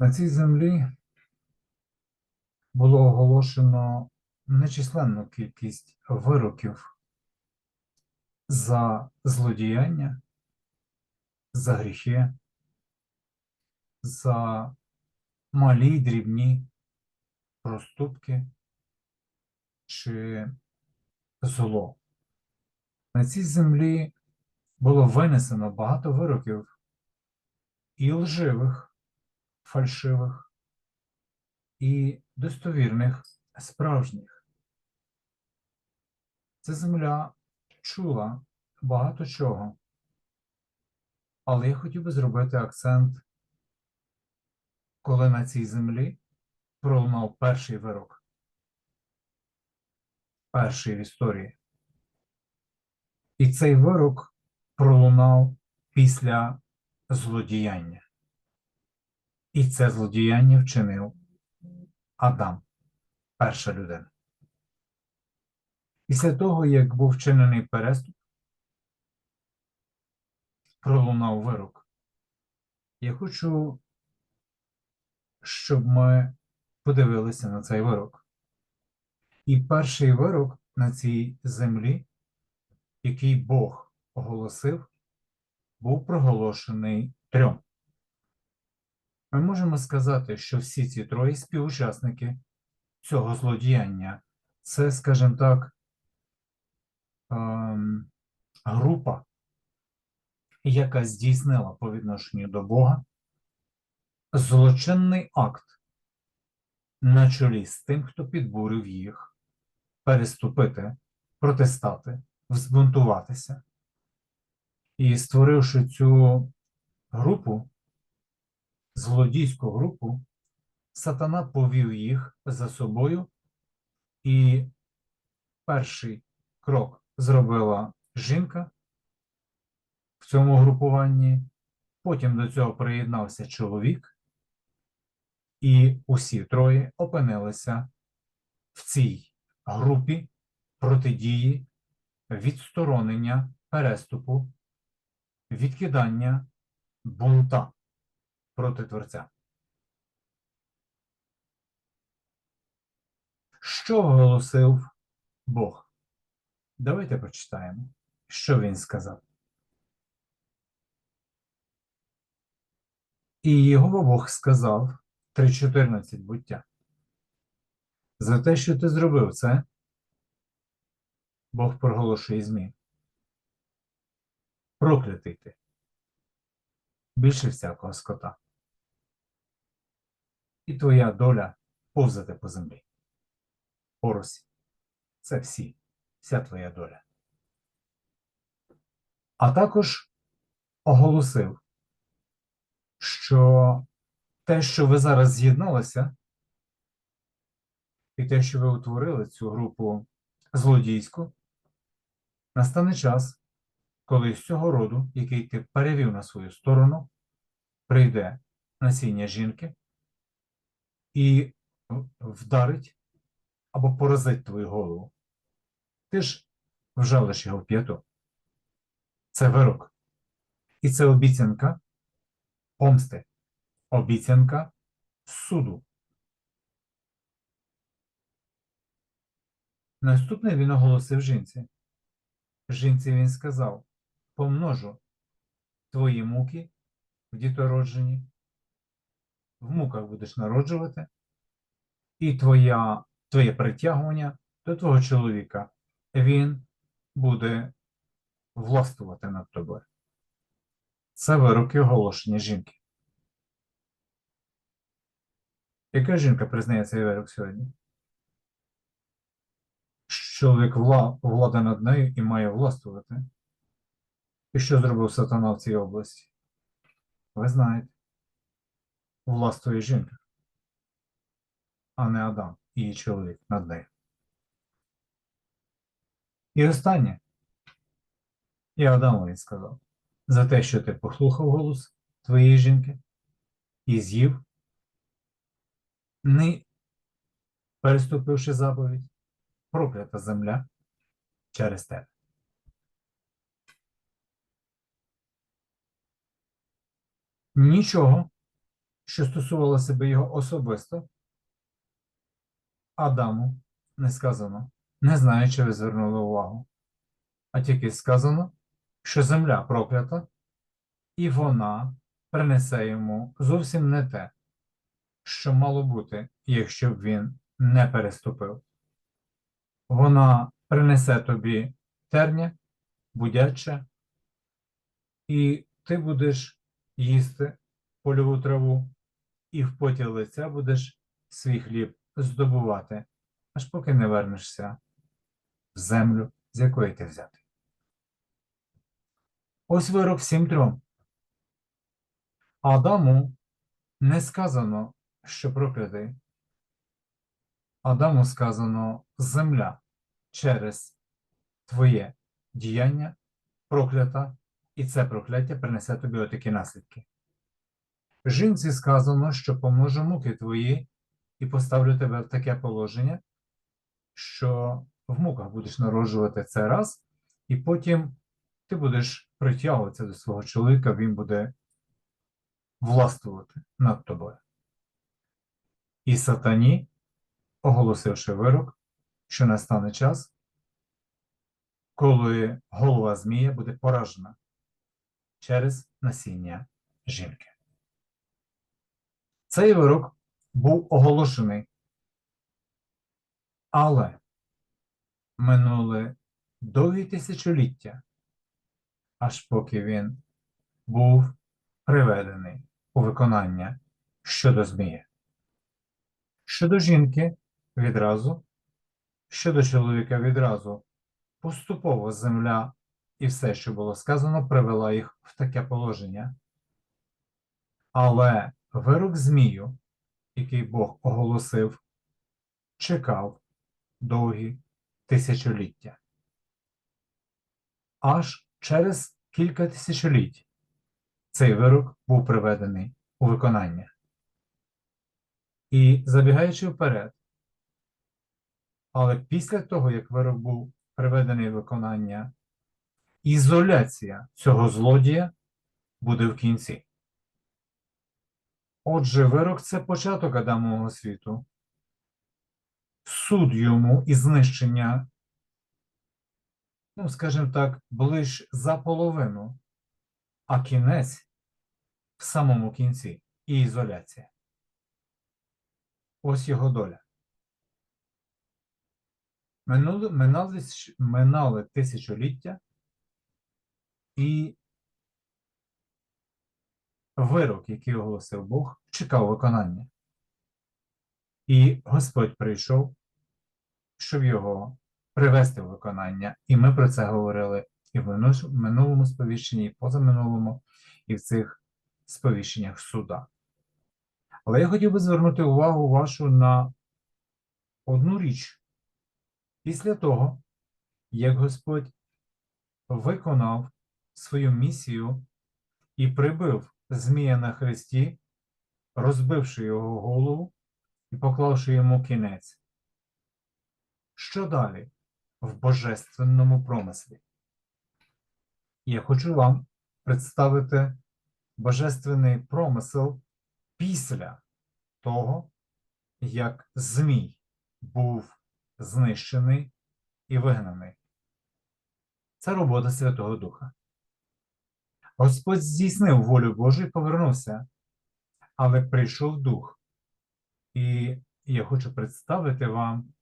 На цій землі було оголошено нечисленну кількість вироків за злодіяння, за гріхи, за малі й дрібні проступки чи зло. На цій землі було винесено багато вироків і лживих, фальшивих, і достовірних справжніх. Ця земля чула багато чого, але я хотів би зробити акцент, коли на цій землі пролунав перший вирок, перший в історії. І цей вирок пролунав після злодіяння. І це злодіяння вчинив Адам, перша людина. Після того, як був вчинений переступ, пролунав вирок. Я хочу, щоб ми подивилися на цей вирок. І перший вирок на цій землі, який Бог оголосив, був проголошений трьом. Ми можемо сказати, що всі ці троє співучасники цього злодіяння це, скажімо так, ем, група, яка здійснила по відношенню до Бога злочинний акт на чолі з тим, хто підбурив їх переступити, протистати, взбунтуватися. І створивши цю групу, злодійську групу, сатана повів їх за собою, і перший крок зробила жінка в цьому групуванні, потім до цього приєднався чоловік, і усі троє опинилися в цій групі протидії відсторонення переступу, відкидання бунта проти Творця. Що оголосив Бог? Давайте почитаємо, що він сказав. І його Бог сказав 3.14 буття. За те, що ти зробив це, Бог проголошує змін. Проклятий ти. Більше всякого скота. І твоя доля повзати по землі. Поросі. Це всі, вся твоя доля. А також оголосив, що те, що ви зараз з'єдналися, і те, що ви утворили цю групу злодійську, настане час, коли з цього роду, який ти перевів на свою сторону, прийде насіння жінки і вдарить або поразить твою голову. Ти ж вжалиш його в п'яту. Це вирок. І це обіцянка помсти, обіцянка суду. Наступне він оголосив жінці. Жінці він сказав: помножу твої муки в дітородженні, в муках будеш народжувати, і твоя, твоє притягування до твого чоловіка, він буде властвувати над тобою. Це вироки оголошення жінки. Яка жінка признає цей вирок сьогодні? Чоловік вла, влада над нею і має властвувати. І що зробив сатана в цій області? Ви знаєте. Властвує жінка, а не Адам і її чоловік над нею. І останнє. І Адамові сказав, за те, що ти послухав голос твоєї жінки і з'їв, не переступивши заповідь, проклята земля через тебе. Нічого, що стосувалося би його особисто, Адаму не сказано, не знаю, чи ви звернули увагу, а тільки сказано, що земля проклята, і вона принесе йому зовсім не те, що мало бути, якщо б він не переступив. Вона принесе тобі терня, будяче, і ти будеш їсти польову траву, і в поті лиця будеш свій хліб здобувати, аж поки не вернешся в землю, з якої ти взятий. Ось вирок всім трьом. Адаму не сказано, що проклятий. Адаму сказано земля через твоє діяння проклята, і це прокляття принесе тобі отакі наслідки. Жінці сказано, що поможу муки твої і поставлю тебе в таке положення, що в муках будеш народжувати це раз, і потім ти будеш притягуватися до свого чоловіка, він буде властвувати над тобою. І сатані, оголосивши вирок, що настане час, коли голова Змія буде поражена через насіння жінки. Цей вирок був оголошений, але минули довгі тисячоліття, аж поки він був приведений у виконання щодо Змія. Щодо жінки відразу, щодо чоловіка відразу, поступово земля і все, що було сказано, привела їх в таке положення. Але вирок Змію, який Бог оголосив, чекав довгі тисячоліття. Аж через кілька тисячоліть цей вирок був приведений у виконання. І забігаючи вперед, але після того, як вирок був приведений в виконання, ізоляція цього злодія буде в кінці. Отже, вирок це початок Адамового світу, суд йому і знищення, ну, скажімо так, ближ за половину, а кінець в самому кінці і ізоляція. Ось його доля. Минали, минали тисячоліття, і вирок, який оголосив Бог, чекав виконання. І Господь прийшов, щоб його привести в виконання. І ми про це говорили і в минулому сповіщенні, і позаминулому, і в цих сповіщеннях суда. Але я хотів би звернути увагу вашу на одну річ. Після того, як Господь виконав свою місію і прибив Змія на хресті, розбивши його голову і поклавши йому кінець. Що далі в божественному промислі? Я хочу вам представити божественний промисел після того, як Змій був знищений і вигнаний. Це робота Святого Духа. Господь здійснив волю Божу і повернувся, але прийшов дух. І я хочу представити вам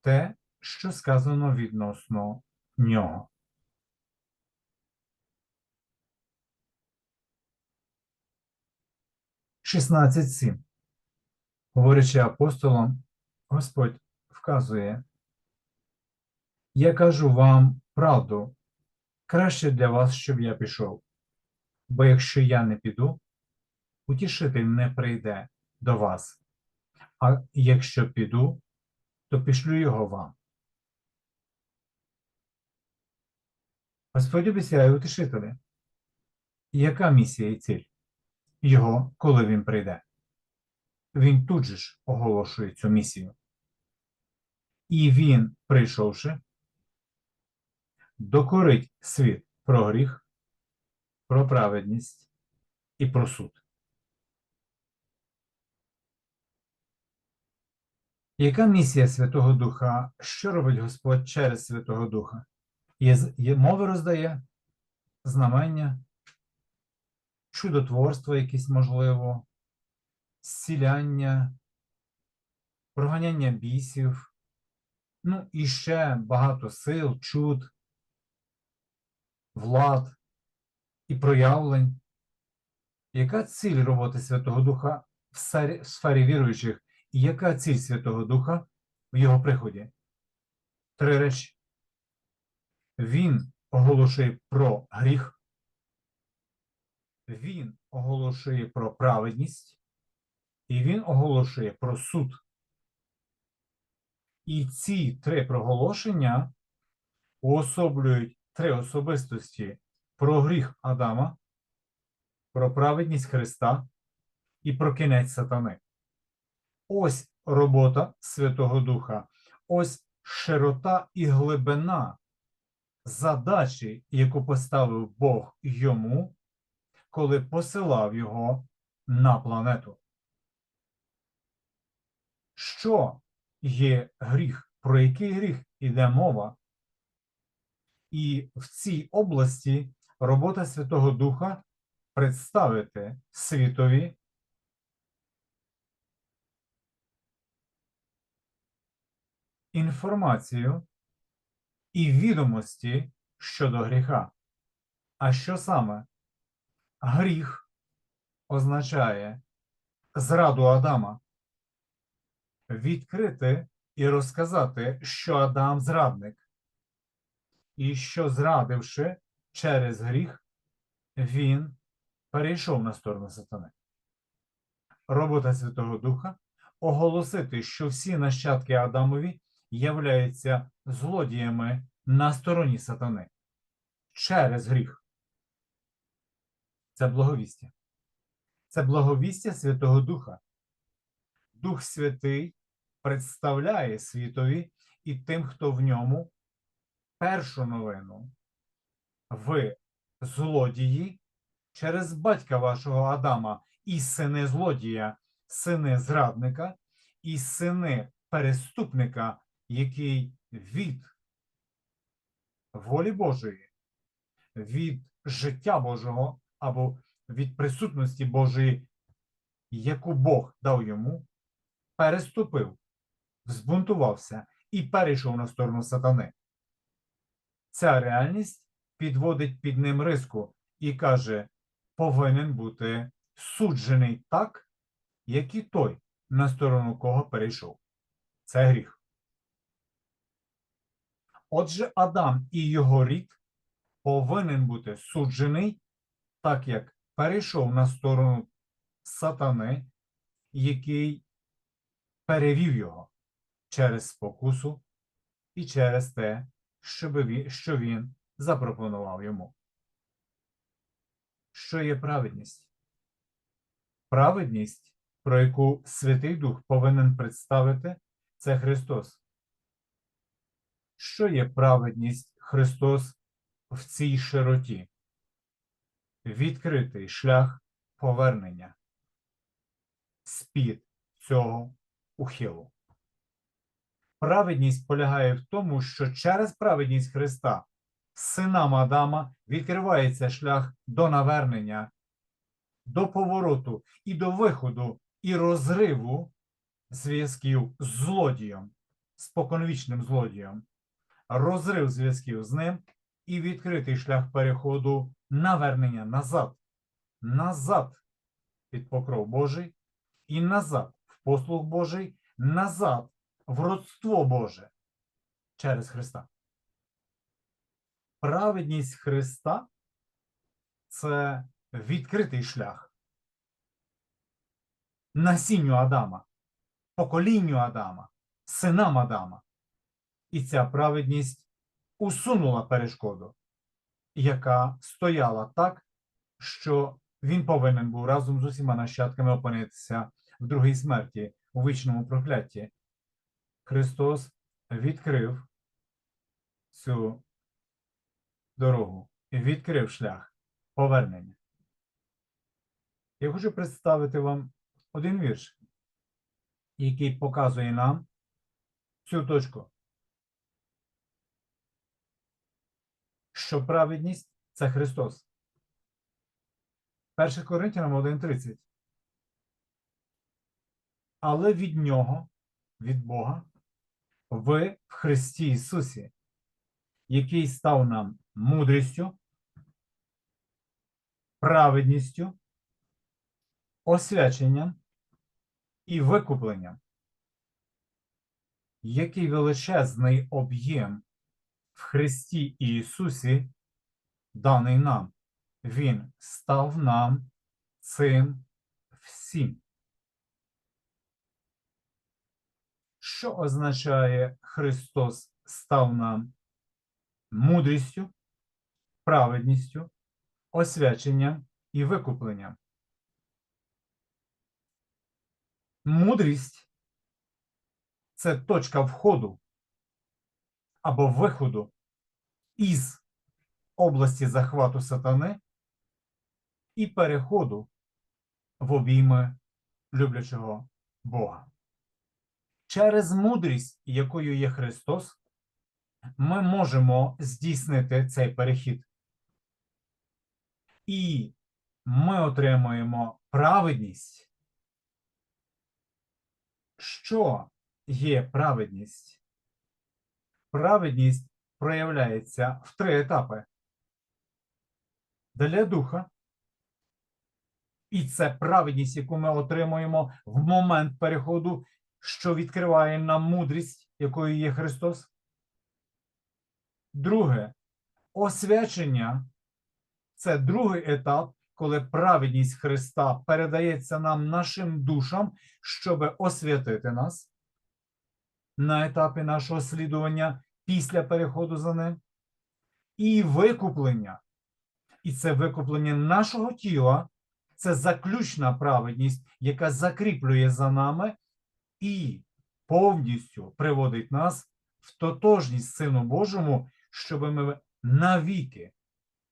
те, що сказано відносно нього. Шістнадцять сім. Говорячи апостолам, Господь вказує, я кажу вам правду, краще для вас, щоб я пішов. Бо якщо я не піду, утішитель не прийде до вас. А якщо піду, то пішлю його вам. Господь обіцяє утішителя. Яка місія і ціль? Його, коли він прийде? Він тут же ж оголошує цю місію. І він, прийшовши, докорить світ про гріх, про праведність і про суд. Яка місія Святого Духа, що робить Господь через Святого Духа? Є Мови роздає, знамення, чудотворство якесь можливо, зціляння, проганяння бісів, ну і ще багато сил, чуд, влад і проявлень. Яка ціль роботи Святого Духа в сфері, віруючих? І яка ціль Святого Духа в його приході? Три речі. Він оголошує про гріх, він оголошує про праведність, і він оголошує про суд. І ці три проголошення уособлюють три особистості про гріх Адама, про праведність Христа і про кінець сатани. Ось робота Святого Духа, ось широта і глибина задачі, яку поставив Бог йому, коли посилав його на планету. Що є гріх? Про який гріх іде мова? І в цій області робота Святого Духа представити світові інформацію і відомості щодо гріха. А що саме? Гріх означає зраду Адама. Відкрити і розказати, що Адам зрадник, і що, зрадивши через гріх, він перейшов на сторону сатани. Робота Святого Духа оголосити, що всі нащадки Адамові являються злодіями на стороні сатани через гріх. Це благовістя. Це благовістя Святого Духа. Дух Святий представляє світові і тим, хто в ньому першу новину. Ви злодії через батька вашого Адама і сини злодія, сини зрадника, і сини переступника, який від волі Божої, від життя Божого або від присутності Божої, яку Бог дав йому, переступив, збунтувався і перейшов на сторону сатани. Ця реальність підводить під ним риску і каже, повинен бути суджений так, як і той, на сторону кого перейшов. Це гріх. Отже, Адам і його рід повинен бути суджений, так як перейшов на сторону сатани, який перевів його через спокусу і через те, що він запропонував йому. Що є праведність? Праведність, про яку Святий Дух повинен представити, це Христос. Що є праведність Христос в цій широті? Відкритий шлях повернення з-під цього ухилу. Праведність полягає в тому, що через праведність Христа синам Адама відкривається шлях до навернення, до повороту і до виходу і розриву зв'язків з злодієм, споконвічним злодієм, розрив зв'язків з ним і відкритий шлях переходу навернення назад, назад під покров Божий і назад в послуг Божий, назад в родство Боже через Христа. Праведність Христа це відкритий шлях насінню Адама, поколінню Адама, синам Адама. І ця праведність усунула перешкоду, яка стояла так, що він повинен був разом з усіма нащадками опинитися в другій смерті, у вічному прокляття. Христос відкрив цю дорогу і відкрив шлях повернення. Я хочу представити вам один вірш, який показує нам, цю точку. Що праведність це Христос. 1 Коринтянам 1.30. Але від Нього, від Бога, ви в Христі Ісусі, який став нам мудрістю, праведністю, освяченням і викупленням. Який величезний об'єм в Христі Ісусі даний нам. Він став нам цим всім. Що означає Христос став нам мудрістю, праведністю, освяченням і викупленням? Мудрість це точка входу або виходу із області захвату сатани і переходу в обійми люблячого Бога. Через мудрість, якою є Христос, ми можемо здійснити цей перехід. І ми отримуємо праведність. Що є праведність? Праведність проявляється в три етапи. Для духа. І це праведність, яку ми отримуємо в момент переходу, що відкриває нам мудрість, якою є Христос. Друге, освячення це другий етап, коли праведність Христа передається нам нашим душам, щоб освятити нас на етапі нашого слідування після переходу за ним. І викуплення. І це викуплення нашого тіла, це заключна праведність, яка закріплює за нами і повністю приводить нас в тотожність Сину Божому, щоб ми навіки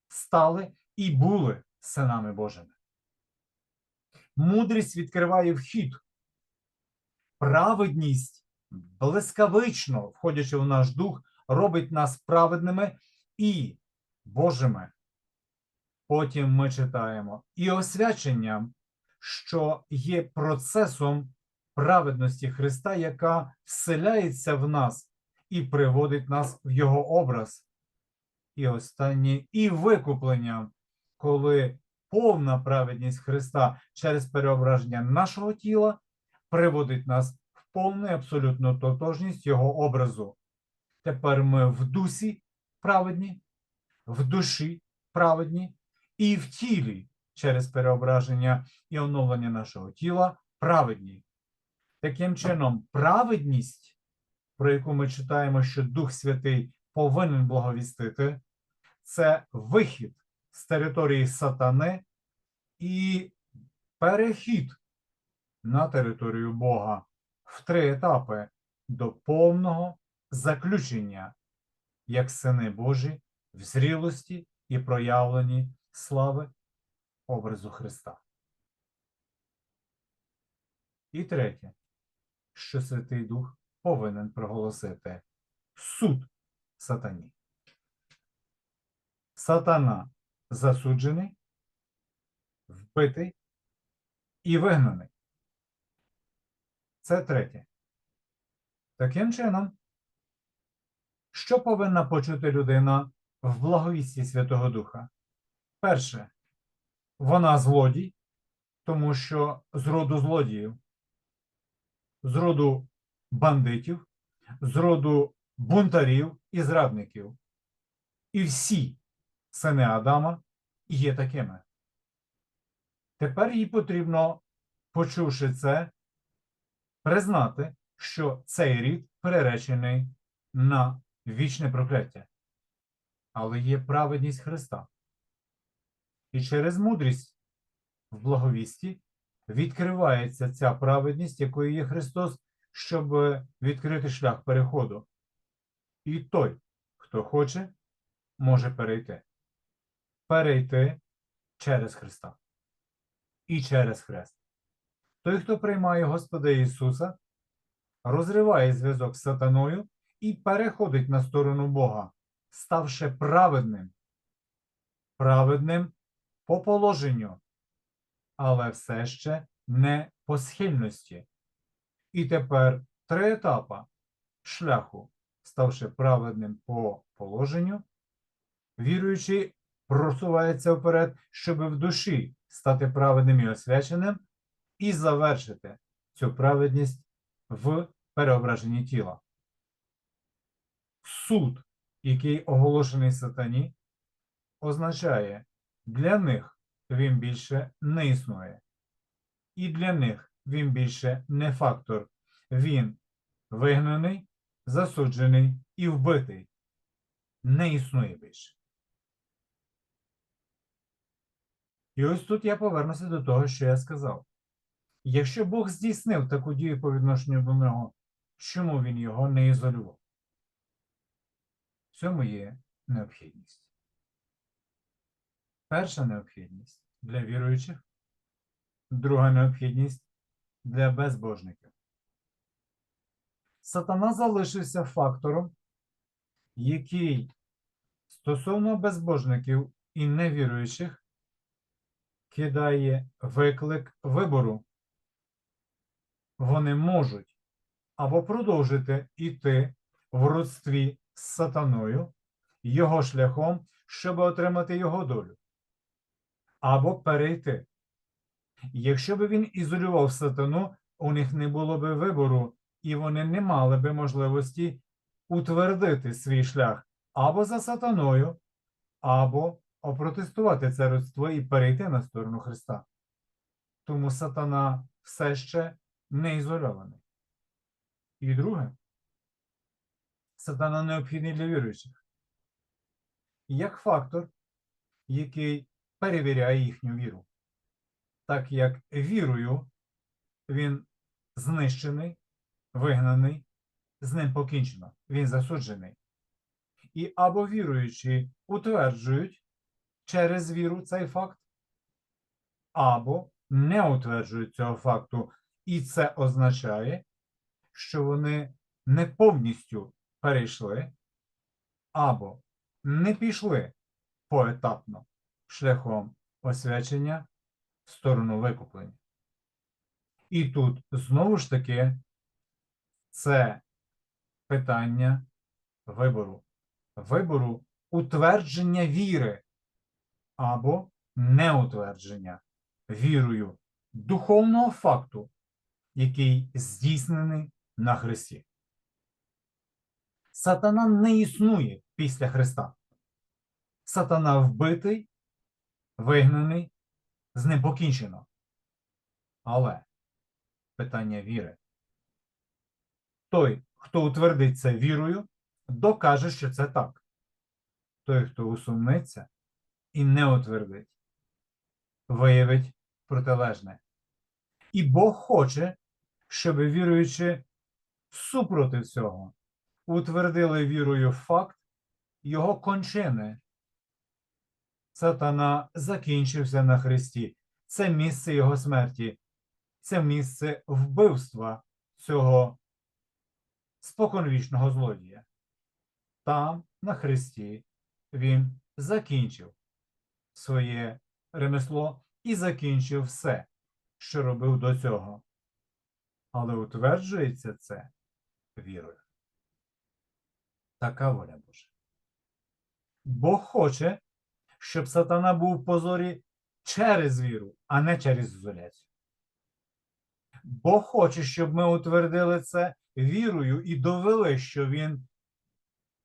стали і були синами Божими. Мудрість відкриває вхід. Праведність блискавично, входячи в наш дух, робить нас праведними і Божими. Потім ми читаємо і освяченням, що є процесом праведності Христа, яка вселяється в нас і приводить нас в Його образ. І останнє і викупленням, коли повна праведність Христа через переображення нашого тіла приводить нас в повну і абсолютну тотожність Його образу. Тепер ми в дусі праведні, в душі праведні і в тілі через переображення і оновлення нашого тіла праведні. Таким чином, праведність, про яку ми читаємо, що Дух Святий повинен благовістити, це вихід з території сатани і перехід на територію Бога в три етапи до повного заключення, як сини Божі в зрілості і проявленні слави образу Христа. І третє, що Святий Дух повинен проголосити суд сатані. Сатана засуджений, вбитий і вигнаний. Це третє. Таким чином, що повинна почути людина в благовісті Святого Духа? Перше, вона злодій, тому що з роду злодіїв, з роду бандитів, з роду бунтарів і зрадників. І всі сини Адама є такими. Тепер їй потрібно, почувши це, признати, що цей рід переречений на вічне прокляття. Але є праведність Христа. І через мудрість в благовісті відкривається ця праведність, якою є Христос, щоб відкрити шлях переходу. І той, хто хоче, може перейти. Перейти через Христа і через Хрест. Той, хто приймає Господа Ісуса, розриває зв'язок з сатаною і переходить на сторону Бога, ставши праведним. Праведним по положенню, але все ще не по схильності. І тепер три етапи шляху, ставши праведним по положенню, віруючий просувається вперед, щоб в душі стати праведним і освяченим, і завершити цю праведність в переображенні тіла. Суд, який оголошений сатані, означає, для них він більше не існує. І для них він більше не фактор. Він вигнаний, засуджений і вбитий. Не існує більше. І ось тут я повернуся до того, що я сказав. Якщо Бог здійснив таку дію по відношенню до нього, чому він його не ізолював? В цьому є необхідність. Перша необхідність для віруючих, друга необхідність для безбожників. Сатана залишився фактором, який стосовно безбожників і невіруючих кидає виклик вибору. Вони можуть або продовжити йти в родстві з сатаною, його шляхом, щоб отримати його долю, або перейти. Якщо би він ізолював сатану, у них не було би вибору, і вони не мали би можливості утвердити свій шлях або за сатаною, або опротестувати це родство і перейти на сторону Христа. Тому сатана все ще не ізольований. І друге, сатана необхідний для віруючих. Як фактор, який перевіряє їхню віру. Так як вірою він знищений, вигнаний, з ним покінчено, він засуджений. І або віруючі утверджують через віру цей факт, або не утверджують цього факту. І це означає, що вони не повністю перейшли або не пішли поетапно шляхом освячення в сторону викуплення. І тут знову ж таки це питання вибору, вибору утвердження віри або неутвердження вірою духовного факту, який здійснений на Христі. Сатана не існує після Христа. Сатана вбитий, вигнаний, з ним покінчено. Але питання віри. Той, хто утвердить це вірою, докаже, що це так. Той, хто усумниться і не утвердить, виявить протилежне. І Бог хоче, щоб віруючи супроти цього, утвердили вірою факт його кончини. Сатана закінчився на Христі. Це місце його смерті, це місце вбивства цього споконвічного злодія. Там, на Христі, він закінчив своє ремесло і закінчив все, що робив до цього. Але утверджується це вірою. Така воля Божа. Бог хоче, щоб сатана був в позорі через віру, а не через ізоляцію. Бог хоче, щоб ми утвердили це вірою і довели, що він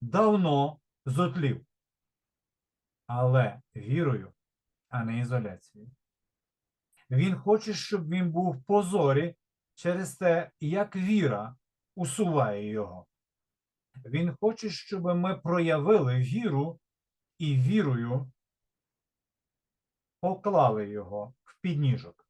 давно зотлів. Але вірою, а не ізоляцією. Він хоче, щоб він був в позорі через те, як віра усуває його. Він хоче, щоб ми проявили віру і вірою поклали його в підніжок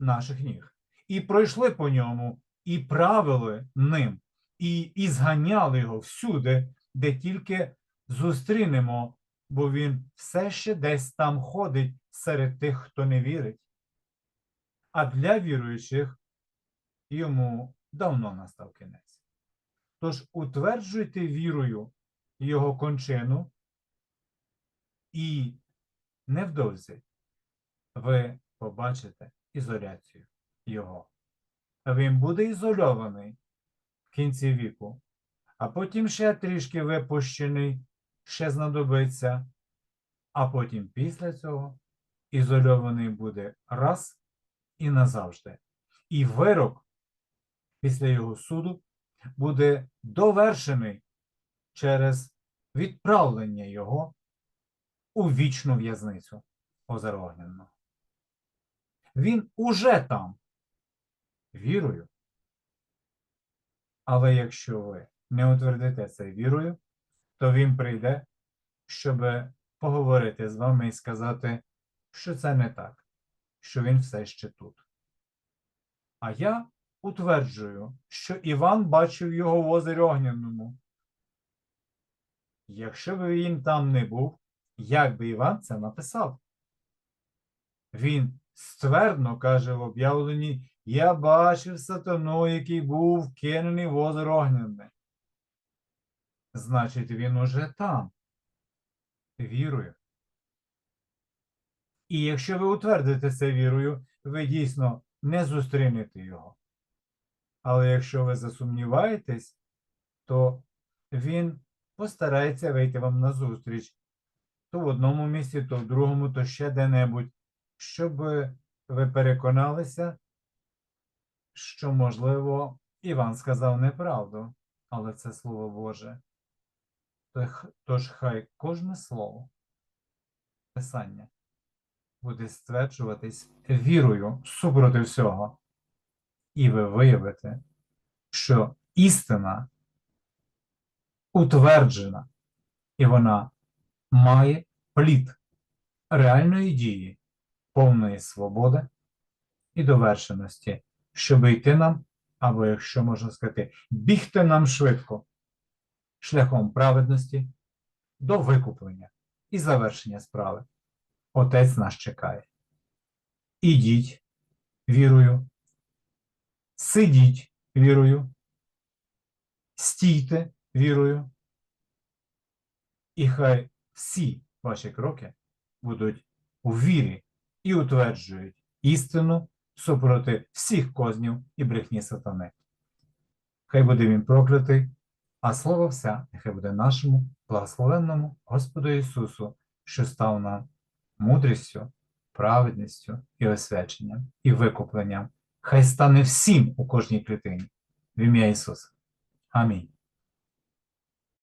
наших ніг. І пройшли по ньому, і правили ним, і, і зганяли його всюди, де тільки зустрінемо, бо він все ще десь там ходить серед тих, хто не вірить. А для віруючих йому давно настав кінець. Тож утверджуйте вірою його кончину, і невдовзі ви побачите ізоляцію його. Він буде ізольований в кінці віку, а потім ще трішки випущений, ще знадобиться, а потім після цього ізольований буде раз і назавжди. І вирок після його суду буде довершений через відправлення його у вічну в'язницю озера Огненного. Він уже там, вірою. Але якщо ви не утвердите це вірою, то він прийде, щоб поговорити з вами і сказати, що це не так, що він все ще тут. А я утверджую, що Іван бачив його в озері Огняному. Якщо б він там не був, як би Іван це написав? Він ствердно каже в об'явленні: Я бачив сатану, який був вкинений в озеро Огняне. Значить, він уже там, вірою. І якщо ви утвердите це вірою, ви дійсно не зустрінете його. Але якщо ви засумніваєтесь, то він постарається вийти вам на зустріч то в одному місці, то в другому, то ще де-небудь, щоб ви переконалися, що, можливо, Іван сказав неправду, але це Слово Боже. Тож- хай кожне слово Писання буде стверджуватись вірою супроти всього, і ви виявите, що істина утверджена, і вона має плід реальної дії, повної свободи і довершеності, щоб йти нам, або, якщо можна сказати, бігти нам швидко шляхом праведності до викуплення і завершення справи. Отець нас чекає. Ідіть вірою, сидіть вірою, стійте вірою, і хай всі ваші кроки будуть у вірі і утверджують істину супроти всіх кознів і брехні сатани. Хай буде він проклятий, а слово вся нехай буде нашому благословенному Господу Ісусу, що став нам мудрістю, праведністю і освяченням, і викупленням. Хай стане всім у кожній клітині. В ім'я Ісуса. Амінь.